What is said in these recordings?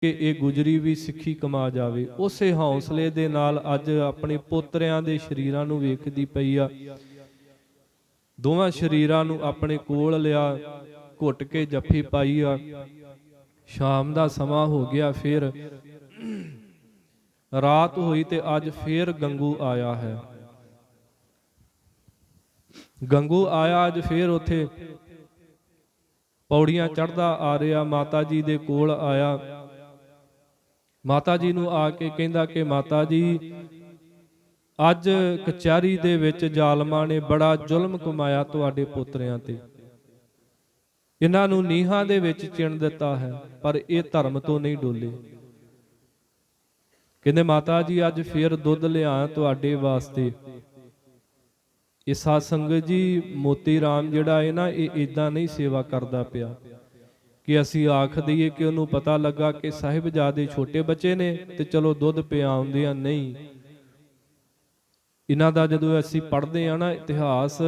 ਕਿ ਇਹ ਗੁਜਰੀ ਵੀ ਸਿੱਖੀ ਕਮਾ ਜਾਵੇ। ਉਸੇ ਹੌਸਲੇ ਦੇ ਨਾਲ ਅੱਜ ਆਪਣੇ ਪੋਤਰਿਆਂ ਦੇ ਸ਼ਰੀਰਾਂ ਨੂੰ ਵੇਖਦੀ ਪਈ ਆ। ਦੋਵਾਂ ਸ਼ਰੀਰਾਂ ਨੂੰ ਆਪਣੇ ਕੋਲ ਲਿਆ, ਘੁੱਟ ਕੇ ਜੱਫੀ ਪਾਈ ਆ। ਸ਼ਾਮ ਦਾ ਸਮਾਂ ਹੋ ਗਿਆ ਫਿਰ। ਰਾਤ ਹੋਈ ਤੇ ਅੱਜ ਫੇਰ ਗੰਗੂ ਆਇਆ ਹੈ। ਗੰਗੂ ਆਇਆ ਅੱਜ ਫੇਰ ਉਥੇ। ਪੌੜੀਆਂ ਚੜਦਾ ਆ ਰਿਹਾ, ਮਾਤਾ ਜੀ ਦੇ ਕੋਲ ਆਇਆ। ਮਾਤਾ ਜੀ ਨੂੰ ਆ ਕੇ ਕਹਿੰਦਾ ਕਿ ਮਾਤਾ ਜੀ, ਅੱਜ ਕਚਹਿਰੀ ਦੇ ਵਿੱਚ ਜ਼ਾਲਮਾਂ ਨੇ ਬੜਾ ਜ਼ੁਲਮ ਕਮਾਇਆ ਤੁਹਾਡੇ ਪੁੱਤਰਿਆਂ ਤੇ। ਇਹਨਾਂ ਨੂੰ ਨੀਹਾਂ ਦੇ ਵਿੱਚ ਚਿਣ ਦਿੱਤਾ ਹੈ, ਪਰ ਇਹ ਧਰਮ ਤੋਂ ਨਹੀਂ ਡੋਲੇ। ਕਹਿੰਦੇ, ਮਾਤਾ ਜੀ, ਅੱਜ ਫੇਰ ਦੁੱਧ ਲਿਆ ਤੁਹਾਡੇ ਵਾਸਤੇ। ਇਹ ਸਾਧ ਸੰਗਤ ਜੀ, ਮੋਤੀ ਰਾਮ ਜਿਹੜਾ ਹੈ ਨਾ, ਇਹ ਇਦਾਂ ਨਹੀਂ ਸੇਵਾ ਕਰਦਾ ਪਿਆ। ਕਿ ਅਸੀਂ ਆਖ ਦਈਏ ਕਿ ਉਹਨੂੰ ਪਤਾ ਲੱਗਾ ਕਿ ਸਾਹਿਬਜ਼ਾਦੇ ਛੋਟੇ ਬੱਚੇ ਨੇ ਤੇ ਚਲੋ ਦੁੱਧ ਪਿਆਉਂਦੇ ਆ, ਨਹੀਂ। ਇਹਨਾਂ ਦਾ ਜਦੋਂ ਅਸੀਂ ਪੜ੍ਹਦੇ ਆ ਨਾ ਇਤਿਹਾਸ,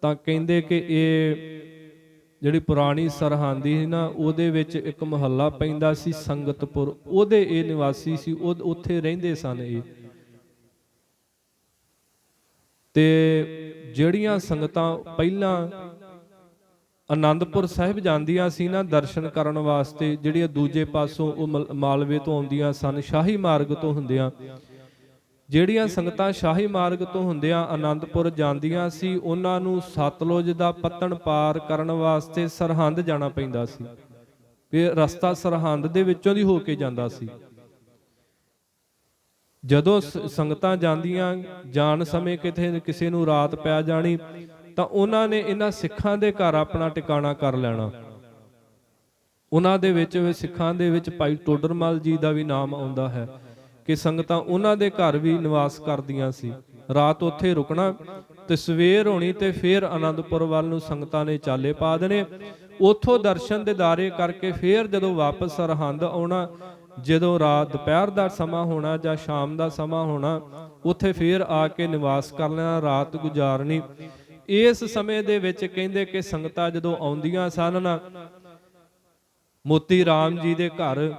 ਤਾਂ ਕਹਿੰਦੇ ਕਿ ਇਹ ਜਿਹੜੀ ਪੁਰਾਣੀ ਸਰਹੰਦੀ ਸੀ ਨਾ, ਉਹਦੇ ਵਿੱਚ ਇੱਕ ਮਹੱਲਾ ਪੈਂਦਾ ਸੀ ਸੰਗਤਪੁਰ। ਉਹਦੇ ਇਹ ਨਿਵਾਸੀ ਸੀ, ਉਹ ਉੱਥੇ ਰਹਿੰਦੇ ਸਨ ਇਹ। ਤੇ ਜਿਹੜੀਆਂ ਸੰਗਤਾਂ ਪਹਿਲਾਂ ਆਨੰਦਪੁਰ ਸਾਹਿਬ ਜਾਂਦੀਆਂ ਸੀ ਨਾ ਦਰਸ਼ਨ ਕਰਨ ਵਾਸਤੇ, ਜਿਹੜੀਆਂ ਦੂਜੇ ਪਾਸੋਂ ਉਹ ਮਲ- ਮਾਲਵੇ ਤੋਂ ਆਉਂਦੀਆਂ ਸਨ, ਸ਼ਾਹੀ ਮਾਰਗ ਤੋਂ ਹੁੰਦਿਆਂ। ਜਿਹੜੀਆਂ ਸੰਗਤਾਂ ਸ਼ਾਹੀ ਮਾਰਗ ਤੋਂ ਹੁੰਦਿਆਂ ਆਨੰਦਪੁਰ ਜਾਂਦੀਆਂ ਸੀ, ਉਹਨਾਂ ਨੂੰ ਸਤਲੁਜ ਦਾ ਪੱਤਣ ਪਾਰ ਕਰਨ ਵਾਸਤੇ ਸਰਹੰਦ ਜਾਣਾ ਪੈਂਦਾ ਸੀ। ਇਹ ਰਸਤਾ ਸਰਹੰਦ ਦੇ ਵਿੱਚੋਂ ਦੀ ਹੋ ਕੇ ਜਾਂਦਾ ਸੀ। ਜਦੋਂ ਸ- ਸੰਗਤਾਂ ਜਾਂਦੀਆਂ, ਜਾਣ ਸਮੇਂ ਕਿਤੇ ਕਿਸੇ ਨੂੰ ਰਾਤ ਪੈ ਜਾਣੀ ਤਾਂ ਉਹਨਾਂ ਨੇ ਇਹਨਾਂ ਸਿੱਖਾਂ ਦੇ ਘਰ ਆਪਣਾ ਟਿਕਾਣਾ ਕਰ ਲੈਣਾ। ਉਹਨਾਂ ਦੇ ਵਿੱਚ ਸਿੱਖਾਂ ਦੇ ਵਿੱਚ ਭਾਈ ਟੋਡਰਮਲ ਜੀ ਦਾ ਵੀ ਨਾਮ ਆਉਂਦਾ ਹੈ ਕਿ ਸੰਗਤਾਂ ਉਹਨਾਂ ਦੇ ਘਰ ਵੀ ਨਿਵਾਸ ਕਰਦੀਆਂ ਸੀ। ਰਾਤ ਉੱਥੇ ਰੁਕਣਾ ਤੇ ਸਵੇਰ ਹੋਣੀ ਤੇ ਫੇਰ ਆਨੰਦਪੁਰ ਵੱਲ ਨੂੰ ਸੰਗਤਾਂ ਨੇ ਚਾਲੇ ਪਾ ਦੇਣੇ। ਉੱਥੋਂ ਦਰਸ਼ਨ ਦਿਦਾਰੇ ਕਰਕੇ ਫੇਰ ਜਦੋਂ ਵਾਪਸ ਸਰਹੰਦ ਆਉਣਾ, ਜਦੋਂ ਰਾਤ ਦੁਪਹਿਰ ਦਾ ਸਮਾਂ ਹੋਣਾ ਜਾਂ ਸ਼ਾਮ ਦਾ ਸਮਾਂ ਹੋਣਾ, ਉੱਥੇ ਫੇਰ ਆ ਕੇ ਨਿਵਾਸ ਕਰ ਲੈਣਾ, ਰਾਤ ਗੁਜ਼ਾਰਨੀ। ਇਸ ਸਮੇਂ ਦੇ ਵਿੱਚ ਕਹਿੰਦੇ ਕਿ ਸੰਗਤਾਂ ਜਦੋਂ ਆਉਂਦੀਆਂ ਸਨ ਨਾ ਮੋਤੀ ਰਾਮ ਜੀ ਦੇ ਘਰ,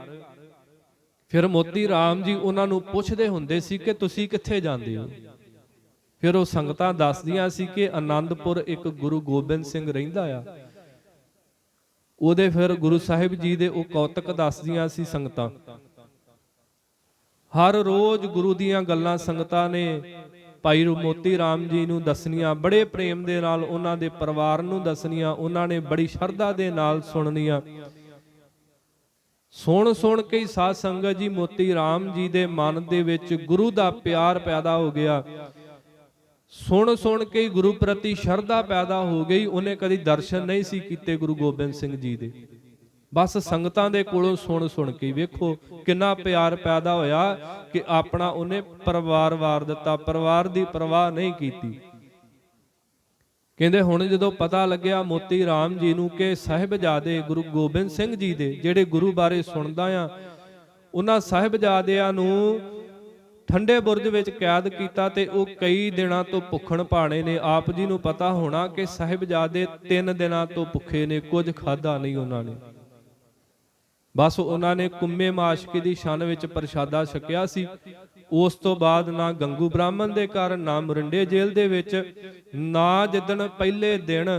ਫਿਰ ਮੋਤੀ ਰਾਮ ਜੀ ਉਹਨਾਂ ਨੂੰ ਪੁੱਛਦੇ ਹੁੰਦੇ ਸੀ ਕਿ ਤੁਸੀਂ ਕਿੱਥੇ ਜਾਂਦੇ ਹੋ? ਫਿਰ ਉਹ ਸੰਗਤਾਂ ਦੱਸਦੀਆਂ ਸੀ ਕਿ ਆਨੰਦਪੁਰ ਇੱਕ ਗੁਰੂ ਗੋਬਿੰਦ ਸਿੰਘ ਰਹਿੰਦਾ ਆ। ਉਹਦੇ ਫਿਰ ਗੁਰੂ ਸਾਹਿਬ ਜੀ ਦੇ ਉਹ ਕੌਤਕ ਦੱਸਦੀਆਂ ਸੀ ਸੰਗਤਾਂ। ਹਰ ਰੋਜ਼ ਗੁਰੂ ਦੀਆਂ ਗੱਲਾਂ ਸੰਗਤਾਂ ਨੇ ਭਾਈ ਮੋਤੀ ਰਾਮ ਜੀ ਨੂੰ ਦੱਸਣੀਆਂ, ਬੜੇ ਪ੍ਰੇਮ ਦੇ ਨਾਲ ਉਹਨਾਂ ਦੇ ਪਰਿਵਾਰ ਨੂੰ ਦੱਸਣੀਆਂ, ਉਹਨਾਂ ਨੇ ਬੜੀ ਸ਼ਰਧਾ ਦੇ ਨਾਲ ਸੁਣਨੀਆਂ। ਸੁਣ ਸੁਣ ਕੇ ਹੀ ਸਾਧ ਸੰਗਤ ਜੀ, ਮੋਤੀ ਰਾਮ ਜੀ ਦੇ ਮਨ ਦੇ ਵਿੱਚ ਗੁਰੂ ਦਾ ਪਿਆਰ ਪੈਦਾ ਹੋ ਗਿਆ। ਸੁਣ ਸੁਣ ਕੇ ਹੀ ਗੁਰੂ ਪ੍ਰਤੀ ਸ਼ਰਧਾ ਪੈਦਾ ਹੋ ਗਈ, ਉਹਨੇ ਕਦੀ ਦਰਸ਼ਨ ਨਹੀਂ ਸੀ ਕੀਤੇ ਗੁਰੂ ਗੋਬਿੰਦ ਸਿੰਘ ਜੀ ਦੇ। ਬਸ ਸੰਗਤਾਂ ਦੇ ਕੋਲੋਂ ਸੁਣ ਸੁਣ ਕੇ ਵੇਖੋ ਕਿੰਨਾ ਪਿਆਰ ਪੈਦਾ ਹੋਇਆ ਕਿ ਆਪਣਾ ਉਹਨੇ ਪਰਿਵਾਰ ਵਾਰ ਦਿੱਤਾ, ਪਰਿਵਾਰ ਦੀ ਪਰਵਾਹ ਨਹੀਂ ਕੀਤੀ। ਕਹਿੰਦੇ ਹੁਣ ਜਦੋਂ ਪਤਾ ਲੱਗਿਆ ਮੋਤੀ ਰਾਮ ਜੀ ਨੂੰ ਕਿ ਸਾਹਿਬਜ਼ਾਦੇ ਗੁਰੂ ਗੋਬਿੰਦ ਸਿੰਘ ਜੀ ਦੇ ਜਿਹੜੇ ਗੁਰੂ ਬਾਰੇ ਸੁਣਦਾ ਆ, ਉਹਨਾਂ ਸਾਹਿਬਜ਼ਾਦਿਆਂ ਨੂੰ ਠੰਡੇ ਬੁਰਜ ਵਿੱਚ ਕੈਦ ਕੀਤਾ ਤੇ ਉਹ ਕਈ ਦਿਨਾਂ ਤੋਂ ਭੁੱਖਣ ਭਾਣੇ ਨੇ। ਆਪ ਜੀ ਨੂੰ ਪਤਾ ਹੋਣਾ ਕਿ ਸਾਹਿਬਜ਼ਾਦੇ 3 ਦਿਨਾਂ ਤੋਂ ਭੁੱਖੇ ਨੇ, ਕੁਝ ਖਾਦਾ ਨਹੀਂ ਉਹਨਾਂ ਨੇ। ਬਸ ਉਹਨਾਂ ਨੇ ਕੁੰਮੇ ਮਾਸ਼ਕੀ ਦੀ ਛਣ ਵਿੱਚ ਪ੍ਰਸ਼ਾਦਾ ਛਕਿਆ ਸੀ। ਉਸ ਤੋਂ ਬਾਅਦ ਨਾ ਗੰਗੂ ਬ੍ਰਾਹਮਣ ਦੇ ਘਰ, ਨਾ ਮੁਰਿੰਡੇ ਜੇਲ੍ਹ ਦੇ ਵਿੱਚ, ਨਾ ਜਿੱਦਣ ਪਹਿਲੇ ਦਿਨ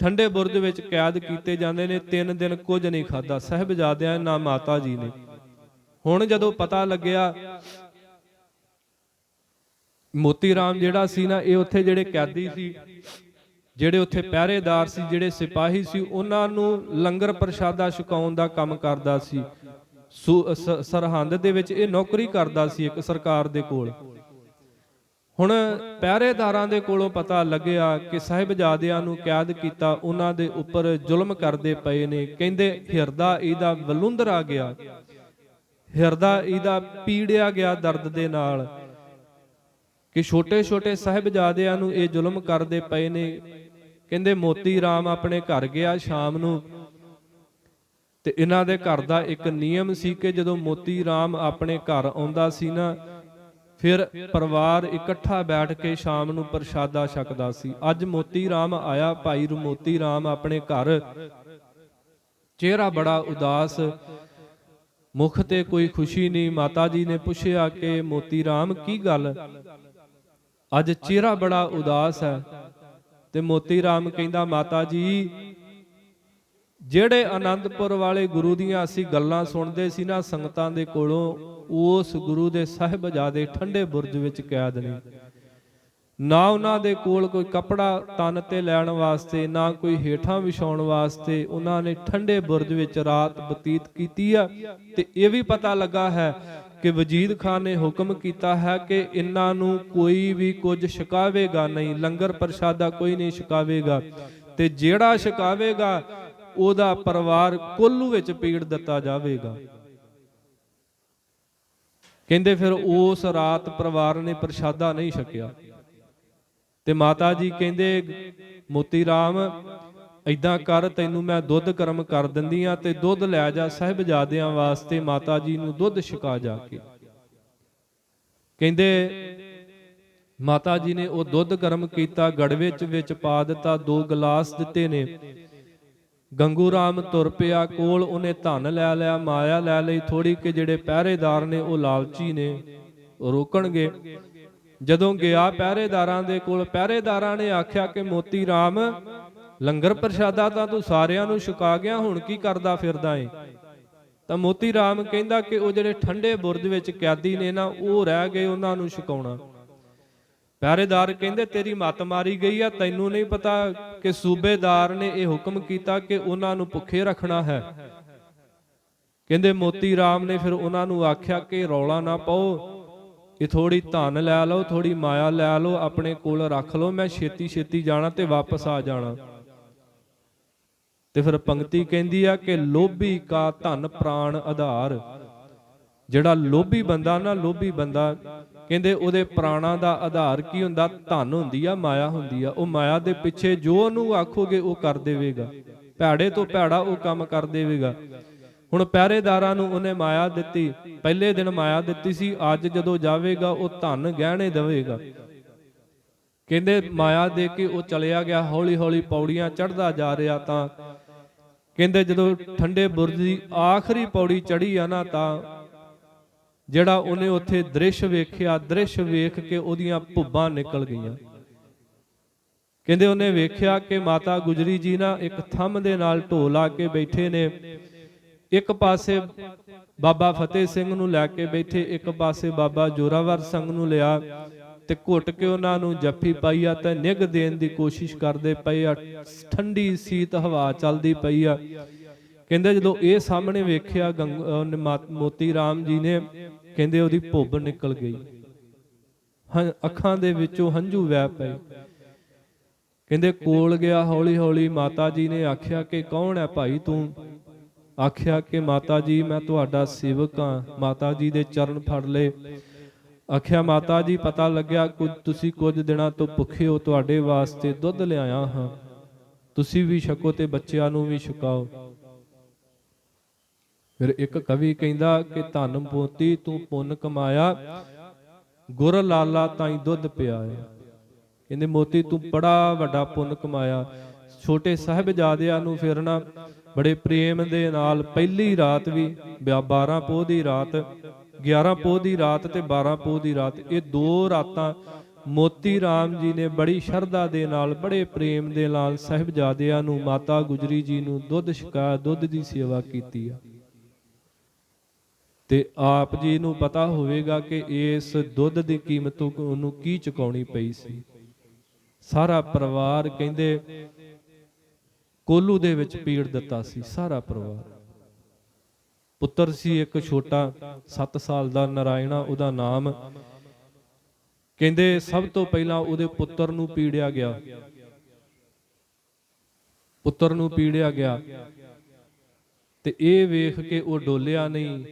ਠੰਡੇ ਬੁਰਜ ਵਿੱਚ ਕੈਦ ਕੀਤੇ ਜਾਂਦੇ ਨੇ, ਤਿੰਨ ਦਿਨ ਕੁਝ ਨਹੀਂ ਖਾਦਾ ਸਹਿਬਜ਼ਾਦਿਆਂ ਨਾ ਮਾਤਾ ਜੀ ਨੇ। ਹੁਣ ਜਦੋਂ ਪਤਾ ਲੱਗਿਆ, ਮੋਤੀ ਰਾਮ ਜਿਹੜਾ ਸੀ ਨਾ, ਇਹ ਉੱਥੇ ਜਿਹੜੇ ਕੈਦੀ ਸੀ ਜਿਹੜੇ ਉੱਥੇ ਪਹਿਰੇਦਾਰ ਸੀ, ਜਿਹੜੇ ਸਿਪਾਹੀ ਸੀ, ਉਹਨਾਂ ਨੂੰ ਲੰਗਰ ਪ੍ਰਸ਼ਾਦਾ ਛਕਾਉਣ ਦਾ ਕੰਮ ਕਰਦਾ ਸੀ। ਸਰਹੰਦ ਦੇ ਵਿੱਚ ਇਹ ਨੌਕਰੀ ਕਰਦਾ ਸੀ ਇੱਕ ਸਰਕਾਰ ਦੇ ਕੋਲ। ਹੁਣ ਪਹਿਰੇਦਾਰਾਂ ਦੇ ਕੋਲੋਂ ਪਤਾ ਲੱਗਿਆ ਕਿ ਸਾਹਿਬਜ਼ਾਦਿਆਂ ਨੂੰ ਕੈਦ ਕੀਤਾ, ਉਹਨਾਂ ਦੇ ਉੱਪਰ ਜ਼ੁਲਮ ਕਰਦੇ ਪਏ ਨੇ। ਕਹਿੰਦੇ ਹਿਰਦਾ ਇਹਦਾ ਵਲੁੰਦਰ ਆ ਗਿਆ। ਹਿਰਦਾ ਇਹਦਾ ਪੀੜਿਆ ਗਿਆ ਦਰਦ ਦੇ ਨਾਲ। ਕਿ ਛੋਟੇ ਛੋਟੇ ਸਾਹਿਬਜ਼ਾਦਿਆਂ ਨੂੰ ਇਹ ਜ਼ੁਲਮ ਕਰਦੇ ਪਏ ਨੇ। ਕਹਿੰਦੇ ਮੋਤੀ ਰਾਮ ਆਪਣੇ ਘਰ ਗਿਆ ਸ਼ਾਮ ਨੂੰ। ਤੇ ਇਹਨਾਂ ਦੇ ਘਰ ਦਾ ਇੱਕ ਨਿਯਮ ਸੀ ਕਿ ਜਦੋਂ ਮੋਤੀ ਰਾਮ ਆਪਣੇ ਘਰ ਆਉਂਦਾ ਸੀ ਨਾ, ਫਿਰ ਪਰਿਵਾਰ ਇਕੱਠਾ ਬੈਠ ਕੇ ਸ਼ਾਮ ਨੂੰ ਪ੍ਰਸ਼ਾਦਾ ਛਕਦਾ ਸੀ। ਅੱਜ ਮੋਤੀ ਰਾਮ ਆਇਆ, ਭਾਈ ਮੋਤੀ ਰਾਮ ਆਪਣੇ ਘਰ। ਚਿਹਰਾ ਬੜਾ ਉਦਾਸ, ਮੁਖ ਤੇ ਕੋਈ ਖੁਸ਼ੀ ਨਹੀਂ। ਮਾਤਾ ਜੀ ਨੇ ਪੁੱਛਿਆ ਕਿ ਮੋਤੀ ਰਾਮ, ਕੀ ਗੱਲ? ਅੱਜ ਚਿਹਰਾ ਬੜਾ ਉਦਾਸ ਹੈ। ਤੇ ਮੋਤੀ ਰਾਮ ਕਹਿੰਦਾ, ਮਾਤਾ ਜੀ, ਜਿਹੜੇ ਆਨੰਦਪੁਰ ਵਾਲੇ ਗੁਰੂ ਦੀਆਂ ਅਸੀਂ ਗੱਲਾਂ ਸੁਣਦੇ ਸੀ ਨਾ ਸੰਗਤਾਂ ਦੇ ਕੋਲੋਂ, ਉਸ ਗੁਰੂ ਦੇ ਸਾਹਿਬਜ਼ਾਦੇ ਠੰਡੇ ਬੁਰਜ ਵਿੱਚ ਕੈਦ ਨੇ। ਨਾ ਉਹਨਾਂ ਦੇ ਕੋਲ ਕੋਈ ਕਪੜਾ ਤਨ ਤੇ ਲੈਣ ਵਾਸਤੇ, ਨਾ ਕੋਈ ਹੇਠਾਂ ਵਿਛਾਉਣ ਵਾਸਤੇ, ਉਹਨਾਂ ਨੇ ਠੰਡੇ ਬੁਰਜ ਵਿੱਚ ਰਾਤ ਬਤੀਤ ਕੀਤੀ ਆ ਤੇ ਇਹ ਵੀ ਪਤਾ ਲੱਗਾ ਹੈ ਕਿ ਵਜੀਦ ਖਾਨ ਨੇ ਹੁਕਮ ਕੀਤਾ ਹੈ ਕਿ ਇਹਨਾਂ ਨੂੰ ਕੋਈ ਵੀ ਕੁਝ ਛਕਾਵੇਗਾ ਨਹੀਂ, ਲੰਗਰ ਪ੍ਰਸ਼ਾਦਾ ਕੋਈ ਨਹੀਂ ਛਕਾਵੇਗਾ। ਤੇ ਜਿਹੜਾ ਛਕਾਵੇਗਾ, ਉਹਦਾ ਪਰਿਵਾਰ ਕੋਲੂ ਵਿੱਚ ਪੀੜ ਦਿੱਤਾ ਜਾਵੇਗਾ। ਕਹਿੰਦੇ ਫਿਰ ਉਸ ਰਾਤ ਪਰਿਵਾਰ ਨੇ ਪ੍ਰਸ਼ਾਦਾ ਨਹੀਂ ਛਕਿਆ। ਤੇ ਮਾਤਾ ਜੀ ਕਹਿੰਦੇ, ਮੋਤੀ ਰਾਮ ਐਦਾਂ ਕਰ, ਤੈਨੂੰ ਮੈਂ ਦੁੱਧ ਕਰਮ ਕਰ ਦਿੰਦੀ ਆ ਤੇ ਦੁੱਧ ਲੈ ਜਾ ਸਾਹਿਬਜ਼ਾਦਿਆਂ ਵਾਸਤੇ, ਮਾਤਾ ਜੀ ਨੂੰ ਦੁੱਧ ਛਕਾ ਜਾ ਕੇ। ਕਹਿੰਦੇ, ਮਾਤਾ ਜੀ ਨੇ ਉਹ ਦੁੱਧ ਗਰਮ ਕੀਤਾ, ਗੜਵੇ ਚ ਵਿੱਚ ਪਾ ਦਿੱਤਾ, ਦੋ ਗਲਾਸ ਦਿੱਤੇ ਨੇ। ਗੰਗੂ ਰਾਮ ਤੁਰ ਪਿਆ, ਕੋਲ ਉਹਨੇ ਧਨ ਲੈ ਲਿਆ, ਮਾਇਆ ਲੈ ਲਈ ਥੋੜੀ ਕਿ ਜਿਹੜੇ ਪਹਿਰੇਦਾਰ ਨੇ ਉਹ ਲਾਲਚੀ ਨੇ, ਉਹ ਰੋਕਣਗੇ। ਜਦੋਂ ਗਿਆ ਪਹਿਰੇਦਾਰਾਂ ਦੇ ਕੋਲ, ਪਹਿਰੇਦਾਰਾਂ ਨੇ ਆਖਿਆ ਕਿ ਮੋਤੀ ਰਾਮ ਲੰਗਰ ਪ੍ਰਸ਼ਾਦਾ ਤਾਂ ਤੂੰ ਸਾਰਿਆਂ ਨੂੰ ਛਕਾ ਗਿਆ, ਹੁਣ ਕੀ ਕਰਦਾ ਫਿਰਦਾ ਏ? ਤਾਂ ਮੋਤੀ ਰਾਮ ਕਹਿੰਦਾ ਕਿ ਉਹ ਜਿਹੜੇ ਠੰਡੇ ਬੁਰਜ ਵਿੱਚ ਕੈਦੀ ਨੇ ਨਾ, ਉਹ ਰਹਿ ਗਏ ਉਹਨਾਂ ਨੂੰ ਛਕਾਉਣਾ। ਪਹਿਰੇਦਾਰ ਕਹਿੰਦੇ, ਤੇਰੀ ਮੱਤ ਮਾਰੀ ਗਈ ਆ, ਤੈਨੂੰ ਨਹੀਂ ਪਤਾ ਕਿ ਸੂਬੇਦਾਰ ਨੇ ਇਹ ਹੁਕਮ ਕੀਤਾ ਕਿ ਉਹਨਾਂ ਨੂੰ ਭੁੱਖੇ ਰੱਖਣਾ ਹੈ। ਕਹਿੰਦੇ, ਮੋਤੀ ਰਾਮ ਨੇ ਫਿਰ ਉਹਨਾਂ ਨੂੰ ਆਖਿਆ ਕਿ ਰੌਲਾ ਨਾ ਪਾਓ ਇਹ ਥੋੜੀ ਧਨ ਲੈ ਲਓ ਥੋੜੀ ਮਾਇਆ ਲੈ ਲਓ, ਆਪਣੇ ਕੋਲ ਰੱਖ ਲਓ, ਮੈਂ ਛੇਤੀ ਛੇਤੀ ਜਾਣਾ ਤੇ ਵਾਪਸ ਆ ਜਾਣਾ। ਤੇ ਫਿਰ ਪੰਕਤੀ ਕਹਿੰਦੀ ਆ ਕਿ ਲੋਭੀ ਕਾ ਧਨ ਪ੍ਰਾਣ ਆਧਾਰ। ਜਿਹੜਾ ਲੋਭੀ ਬੰਦਾ ਨਾ, ਲੋਭੀ ਬੰਦਾ, ਕਹਿੰਦੇ ਉਹਦੇ ਪ੍ਰਾਣਾ ਦਾ ਆਧਾਰ ਕੀ ਹੁੰਦਾ? ਧਨ ਹੁੰਦੀ ਆ, ਮਾਇਆ ਹੁੰਦੀ ਆ। ਉਹ ਮਾਇਆ ਦੇ ਪਿੱਛੇ ਜੋ ਉਹਨੂੰ ਆਖੋਗੇ ਉਹ ਕਰ ਦੇਵੇਗਾ। ਭੈੜੇ ਤੋਂ ਭੈੜਾ ਉਹ ਕੰਮ ਕਰ ਦੇਵੇਗਾ। ਹੁਣ ਪਹਿਰੇਦਾਰਾਂ ਨੂੰ ਉਹਨੇ ਮਾਇਆ ਦਿੱਤੀ। ਪਹਿਲੇ ਦਿਨ ਮਾਇਆ ਦਿੱਤੀ ਸੀ, ਅੱਜ ਜਦੋਂ ਜਾਵੇਗਾ, ਉਹ ਧਨ ਗਹਿਣੇ ਦੇਵੇਗਾ। ਕਹਿੰਦੇ ਮਾਇਆ ਦੇ ਕੇ ਉਹ ਚਲਿਆ ਗਿਆ ਹੌਲੀ ਹੌਲੀ ਪੌੜੀਆਂ ਚੜਦਾ ਜਾ ਰਿਹਾ ਤਾਂ ਕਹਿੰਦੇ ਜਦੋਂ ਠੰਡੇ ਬੁਰਜ ਦੀ ਆਖਰੀ ਪੌੜੀ ਚੜੀ ਆ ਨਾ ਤਾਂ ਜਿਹੜਾ ਉਹਨੇ ਉੱਥੇ ਦ੍ਰਿਸ਼ ਵੇਖਿਆ, ਦ੍ਰਿਸ਼ ਵੇਖ ਕੇ ਉਹਦੀਆਂ ਭੁੱਬਾਂ ਨਿਕਲ ਗਈਆਂ। ਕਹਿੰਦੇ ਉਹਨੇ ਵੇਖਿਆ ਕਿ ਮਾਤਾ ਗੁਜਰੀ ਜੀ ਨਾ ਇੱਕ ਥੰਮ ਦੇ ਨਾਲ ਢੋ ਲਾ ਕੇ ਬੈਠੇ ਨੇ। ਇੱਕ ਪਾਸੇ ਬਾਬਾ ਫਤਿਹ ਸਿੰਘ ਨੂੰ ਲੈ ਕੇ ਬੈਠੇ, ਇੱਕ ਪਾਸੇ ਬਾਬਾ ਜੋਰਾਵਰ ਸਿੰਘ ਨੂੰ ਲਿਆ। ਤੇ ਘੁੱਟ ਕੇ ਉਹਨਾਂ ਨੂੰ ਜੱਫੀ ਪਾਈ ਆ ਤੇ ਨਿੱਘ ਦੇਣ ਦੀ ਕੋਸ਼ਿਸ਼ ਕਰਦੇ ਪਏ ਆ। ਠੰਡੀ ਸੀਤ ਹਵਾ ਚੱਲਦੀ ਪਈ ਆ। ਕਹਿੰਦੇ ਜਦੋਂ ਇਹ ਸਾਹਮਣੇ ਵੇਖਿਆ ਗੰਗ- ਮੋਤੀ ਰਾਮ ਜੀ ਨੇ, ਕਹਿੰਦੇ ਉਹਦੀ ਭੁੱਬ ਨਿਕਲ ਗਈ। ਅੱਖਾਂ ਦੇ ਵਿੱਚੋਂ ਹੰਝੂ ਵਹਿ ਪਏ। ਕਹਿੰਦੇ ਕੋਲ ਗਿਆ ਹੌਲੀ ਹੌਲੀ ਮਾਤਾ ਜੀ ਨੇ ਆਖਿਆ ਕਿ ਕੌਣ ਹੈ ਭਾਈ ਤੂੰ? ਆਖਿਆ ਕਿ ਮਾਤਾ ਜੀ, ਮੈਂ ਤੁਹਾਡਾ ਸੇਵਕ ਹਾਂ। ਮਾਤਾ ਜੀ ਦੇ ਚਰਨ ਫੜ ਲਏ। ਆਖਿਆ, ਮਾਤਾ ਜੀ, ਪਤਾ ਲੱਗਿਆ ਕੁਝ ਤੁਸੀਂ ਕੁਝ ਦਿਨਾਂ ਤੋਂ ਭੁੱਖੇ ਹੋ, ਤੁਹਾਡੇ ਵਾਸਤੇ ਦੁੱਧ ਲਿਆਇਆ ਹਾਂ। ਤੁਸੀਂ ਵੀ ਛਕੋ ਤੇ ਬੱਚਿਆਂ ਨੂੰ ਵੀ ਛਕਾਓ। ਫਿਰ ਇੱਕ ਕਵੀ ਕਹਿੰਦਾ ਕਿ, ਧਨ ਮੋਤੀ ਤੂੰ ਪੁੰਨ ਕਮਾਇਆ, ਗੁਰ ਲਾਲਾ ਤਾਈ ਦੁੱਧ ਪਿਆਇਆ। ਕਹਿੰਦੇ, ਮੋਤੀ, ਤੂੰ ਬੜਾ ਵੱਡਾ ਪੁੰਨ ਕਮਾਇਆ। ਛੋਟੇ ਸਾਹਿਬਜ਼ਾਦਿਆਂ ਨੂੰ ਫਿਰ ਨਾ ਬੜੇ ਪ੍ਰੇਮ ਦੇ ਨਾਲ ਪਹਿਲੀ ਰਾਤ ਵੀ 12 ਪੋਹ ਦੀ ਰਾਤ 11 ਪੋਹ ਦੀ ਰਾਤ ਤੇ 12 ਪੋਹ ਦੀ ਰਾਤ। ਇਹ ਦੋ ਰਾਤਾਂ ਮੋਤੀ ਰਾਮ ਜੀ ਨੇ ਬੜੀ ਸ਼ਰਧਾ ਦੇ ਨਾਲ, ਬੜੇ ਪ੍ਰੇਮ ਦੇ ਨਾਲ ਸਾਹਿਬਜ਼ਾਦਿਆਂ ਨੂੰ, ਮਾਤਾ ਗੁਜਰੀ ਜੀ ਨੂੰ ਦੁੱਧ ਛਕਾ, ਦੁੱਧ ਦੀ ਸੇਵਾ ਕੀਤੀ ਆ। ਤੇ ਆਪ ਜੀ ਨੂੰ ਪਤਾ ਹੋਵੇਗਾ ਕਿ ਇਸ ਦੁੱਧ ਦੀ ਕੀਮਤ ਉਹਨੂੰ ਕੀ ਚੁਕਾਉਣੀ ਪਈ ਸੀ। ਸਾਰਾ ਪਰਿਵਾਰ ਕਹਿੰਦੇ ਕੋਲੂ ਦੇ ਵਿੱਚ ਪੀੜ ਦਿੱਤਾ ਸੀ, ਸਾਰਾ ਪਰਿਵਾਰ। ਪੁੱਤਰ ਸੀ ਇੱਕ ਛੋਟਾ 7 ਸਾਲ ਦਾ ਨਰਾਇਣਾ, ਉਹਦਾ ਨਾਮ ਕਹਿੰਦੇ ਸਭ ਤੋਂ ਪਹਿਲਾਂ ਉਹਦੇ ਪੁੱਤਰ ਨੂੰ ਪੀੜਿਆ ਗਿਆ। ਪੁੱਤਰ ਨੂੰ ਪੀੜਿਆ ਗਿਆ। ਤੇ ਇਹ ਵੇਖ ਕੇ ਉਹ ਡੋਲਿਆ ਨਹੀਂ।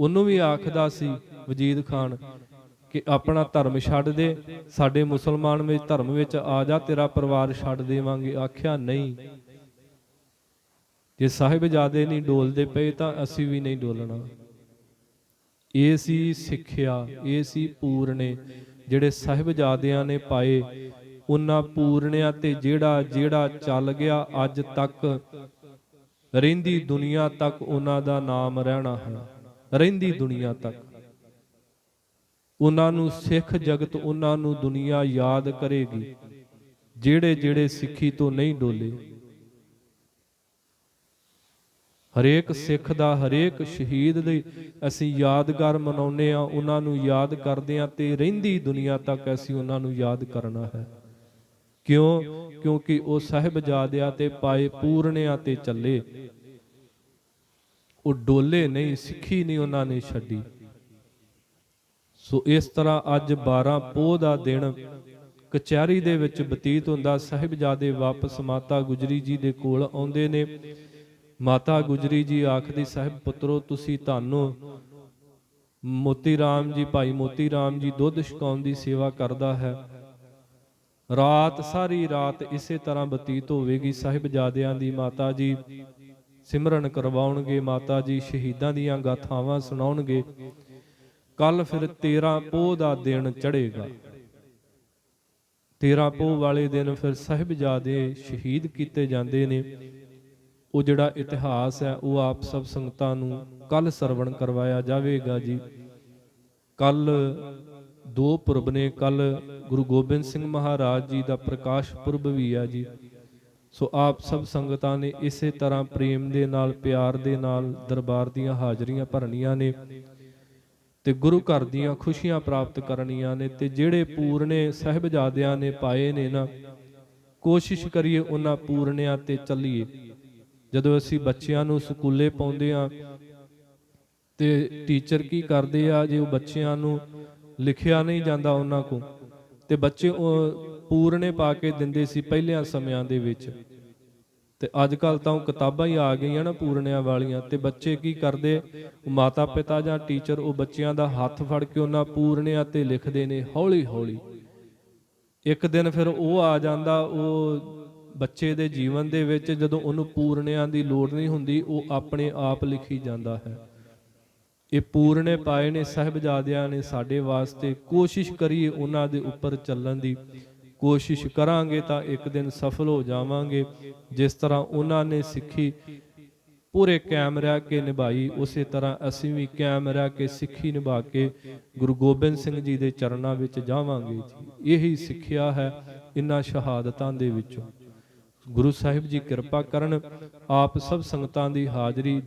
ਉਹਨੂੰ ਵੀ ਆਖਦਾ ਸੀ ਵਜੀਦ ਖਾਨ ਕਿ ਆਪਣਾ ਧਰਮ ਛੱਡ ਦੇ, ਸਾਡੇ ਮੁਸਲਮਾਨ ਵਿੱਚ ਧਰਮ ਵਿੱਚ ਆ ਜਾ, ਤੇਰਾ ਪਰਿਵਾਰ ਛੱਡ ਦੇਵਾਂਗੇ। ਆਖਿਆ, ਨਹੀਂ। ਜੇ ਸਾਹਿਬਜ਼ਾਦੇ ਨਹੀਂ ਡੋਲਦੇ ਪਏ ਤਾਂ ਅਸੀਂ ਵੀ ਨਹੀਂ ਡੋਲਣਾ। ਇਹ ਸੀ ਸਿੱਖਿਆ, ਇਹ ਸੀ ਪੂਰਨੇ। ਜਿਹੜੇ ਸਾਹਿਬਜ਼ਾਦਿਆਂ ਨੇ ਪਾਏ, ਉਹਨਾਂ ਪੂਰਨਿਆਂ ਤੇ ਜਿਹੜਾ ਜਿਹੜਾ ਚੱਲ ਗਿਆ, ਅੱਜ ਤੱਕ ਰਹਿੰਦੀ ਦੁਨੀਆ ਤੱਕ ਉਹਨਾਂ ਦਾ ਨਾਮ ਰਹਿਣਾ ਹੈ। ਰਹਿੰਦੀ ਦੁਨੀਆ ਤੱਕ। ਉਹਨਾਂ ਨੂੰ ਸਿੱਖ ਜਗਤ, ਉਹਨਾਂ ਨੂੰ ਦੁਨੀਆ ਯਾਦ ਕਰੇਗੀ। ਜਿਹੜੇ ਜਿਹੜੇ ਸਿੱਖੀ ਤੋਂ ਨਹੀਂ ਡੋਲੇ। ਹਰੇਕ ਸਿੱਖ ਦਾ ਹਰੇਕ ਸ਼ਹੀਦ ਦੀ ਅਸੀਂ ਯਾਦਗਾਰ ਮਨਾਉਨੇ ਆ ਉਹਨਾਂ ਨੂੰ ਯਾਦ ਕਰਦੇ ਆ ਤੇ ਰਹਿੰਦੀ ਦੁਨੀਆ ਤੱਕ ਅਸੀਂ ਉਹਨਾਂ ਨੂੰ ਯਾਦ ਕਰਨਾ ਹੈ। ਕਿਉਂ? ਕਿਉਂਕਿ ਉਹ ਸਾਹਿਬਜ਼ਾਦਿਆਂ ਤੇ ਪਾਏ ਪੂਰਨਿਆਂ ਤੇ ਚੱਲੇ। ਉਹ ਡੋਲੇ ਨਹੀਂ, ਸਿੱਖੀ ਨਹੀਂ ਉਹਨਾਂ ਨੇ ਛੱਡੀ। ਸੋ ਇਸ ਤਰ੍ਹਾਂ ਅੱਜ 12 ਪੋਹ ਦਾ ਦਿਨ ਕਚਹਿਰੀ ਦੇ ਵਿੱਚ ਬਤੀਤ ਹੁੰਦਾ। ਸਾਹਿਬਜ਼ਾਦੇ ਵਾਪਸ ਮਾਤਾ ਗੁਜਰੀ ਜੀ ਦੇ ਕੋਲ ਆਉਂਦੇ ਨੇ। ਮਾਤਾ ਗੁਜਰੀ ਜੀ ਆਖਦੀ, ਸਾਹਿਬ, ਪੁੱਤਰੋ, ਤੁਸੀਂ ਤੁਹਾਨੂੰ ਮੋਤੀ ਰਾਮ ਜੀ, ਭਾਈ ਮੋਤੀ ਰਾਮ ਜੀ ਦੁੱਧ ਛਕਾਉਣ ਦੀ ਸੇਵਾ ਕਰਦਾ ਹੈ। ਰਾਤ, ਸਾਰੀ ਰਾਤ ਇਸੇ ਤਰ੍ਹਾਂ ਬਤੀਤ ਹੋਵੇਗੀ। ਸਾਹਿਬਜ਼ਾਦਿਆਂ ਦੀ ਮਾਤਾ ਜੀ ਸਿਮਰਨ ਕਰਵਾਉਣਗੇ, ਮਾਤਾ ਜੀ ਸ਼ਹੀਦਾਂ ਦੀਆਂ ਗਾਥਾਵਾਂ ਸੁਣਾਉਣਗੇ। ਕੱਲ ਫਿਰ 13 ਪੋਹ ਦਾ ਦਿਨ ਚੜੇਗਾ 13 ਪੋਹ ਵਾਲੇ ਦਿਨ ਫਿਰ ਸਾਹਿਬਜ਼ਾਦੇ ਸ਼ਹੀਦ ਕੀਤੇ ਜਾਂਦੇ ਨੇ। ਉਹ ਜਿਹੜਾ ਇਤਿਹਾਸ ਹੈ, ਉਹ ਆਪ ਸਭ ਸੰਗਤਾਂ ਨੂੰ ਕੱਲ ਸਰਵਣ ਕਰਵਾਇਆ ਜਾਵੇਗਾ ਜੀ। ਕੱਲ ਦੋ ਪੁਰਬ ਨੇ ਕੱਲ ਗੁਰੂ ਗੋਬਿੰਦ ਸਿੰਘ ਮਹਾਰਾਜ ਜੀ ਦਾ ਪ੍ਰਕਾਸ਼ ਪੁਰਬ ਵੀ ਆ ਜੀ। ਸੋ ਆਪ ਸਭ ਸੰਗਤਾਂ ਨੇ ਇਸੇ ਤਰ੍ਹਾਂ ਪ੍ਰੇਮ ਦੇ ਨਾਲ, ਪਿਆਰ ਦੇ ਨਾਲ ਦਰਬਾਰ ਦੀਆਂ ਹਾਜ਼ਰੀਆਂ ਭਰਨੀਆਂ ਨੇ ਤੇ ਗੁਰੂ ਘਰ ਦੀਆਂ ਖੁਸ਼ੀਆਂ ਪ੍ਰਾਪਤ ਕਰਨੀਆਂ ਨੇ ਤੇ ਜਿਹੜੇ ਪੂਰਨੇ ਸਹਿਬਜ਼ਾਦਿਆਂ ਨੇ ਪਾਏ ਨੇ ਨਾ, ਕੋਸ਼ਿਸ਼ ਕਰੀਏ ਉਹਨਾਂ ਪੂਰਨਿਆਂ ਤੇ ਚੱਲੀਏ। ਜਦੋਂ ਅਸੀਂ ਬੱਚਿਆਂ ਨੂੰ ਸਕੂਲੇ ਪਾਉਂਦੇ ਆ ਤੇ ਟੀਚਰ ਕੀ ਕਰਦੇ ਆ, ਜੇ ਉਹ ਬੱਚਿਆਂ ਨੂੰ ਲਿਖਿਆ ਨਹੀਂ ਜਾਂਦਾ ਉਹਨਾਂ ਕੋ ਤੇ ਬੱਚੇ ਪੂਰਨੇ ਪਾ ਕੇ ਦਿੰਦੇ ਸੀ ਪਹਿਲਿਆਂ ਸਮਿਆਂ ਦੇ ਵਿੱਚ। ਤੇ ਅੱਜ ਕੱਲ ਤਾਂ ਉਹ ਕਿਤਾਬਾਂ ਹੀ ਆ ਗਈਆਂ ਨਾ ਪੂਰਨਿਆਂ ਵਾਲੀਆਂ, ਤੇ ਬੱਚੇ ਕੀ ਕਰਦੇ? ਮਾਤਾ ਪਿਤਾ ਜਾਂ ਟੀਚਰ ਉਹ ਬੱਚਿਆਂ ਦਾ ਹੱਥ ਫੜ ਕੇ ਉਹਨਾਂ ਪੂਰਨਿਆਂ ਤੇ ਲਿਖਦੇ ਨੇ ਹੌਲੀ ਹੌਲੀ ਇੱਕ ਦਿਨ ਫਿਰ ਉਹ ਆ ਜਾਂਦਾ, ਉਹ ਬੱਚੇ ਦੇ ਜੀਵਨ ਦੇ ਵਿੱਚ ਜਦੋਂ ਉਹਨੂੰ ਪੂਰਨਿਆਂ ਦੀ ਲੋੜ ਨਹੀਂ ਹੁੰਦੀ, ਉਹ ਆਪਣੇ ਆਪ ਲਿਖੀ ਜਾਂਦਾ ਹੈ। ਇਹ ਪੂਰਨੇ ਪਾਏ ਨੇ, ਸਾਹਿਬਜ਼ਾਦਿਆਂ ਨੇ ਸਾਡੇ ਵਾਸਤੇ। ਕੋਸ਼ਿਸ਼ ਕਰੀਏ ਉਹਨਾਂ ਦੇ ਉੱਪਰ ਚੱਲਣ ਦੀ। ਕੋਸ਼ਿਸ਼ ਕਰਾਂਗੇ ਤਾਂ ਇੱਕ ਦਿਨ ਸਫਲ ਹੋ ਜਾਵਾਂਗੇ। ਜਿਸ ਤਰ੍ਹਾਂ ਉਹਨਾਂ ਨੇ ਸਿੱਖੀ, ਪੂਰੇ ਕਾਇਮ ਰਹਿ ਕੇ ਨਿਭਾਈ, ਉਸੇ ਤਰ੍ਹਾਂ ਅਸੀਂ ਵੀ ਕਾਇਮ ਰਹਿ ਕੇ ਸਿੱਖੀ ਨਿਭਾ ਕੇ ਗੁਰੂ ਗੋਬਿੰਦ ਸਿੰਘ ਜੀ ਦੇ ਚਰਨਾਂ ਵਿੱਚ ਜਾਵਾਂਗੇ ਜੀ। ਇਹੀ ਸਿੱਖਿਆ ਹੈ ਇਨ੍ਹਾਂ ਸ਼ਹਾਦਤਾਂ ਦੇ ਵਿੱਚੋਂ। ਗੁਰੂ ਸਾਹਿਬ ਜੀ ਕਿਰਪਾ ਕਰਨ ਆਪ ਸਭ ਸੰਗਤਾਂ ਦੀ ਹਾਜ਼ਰੀ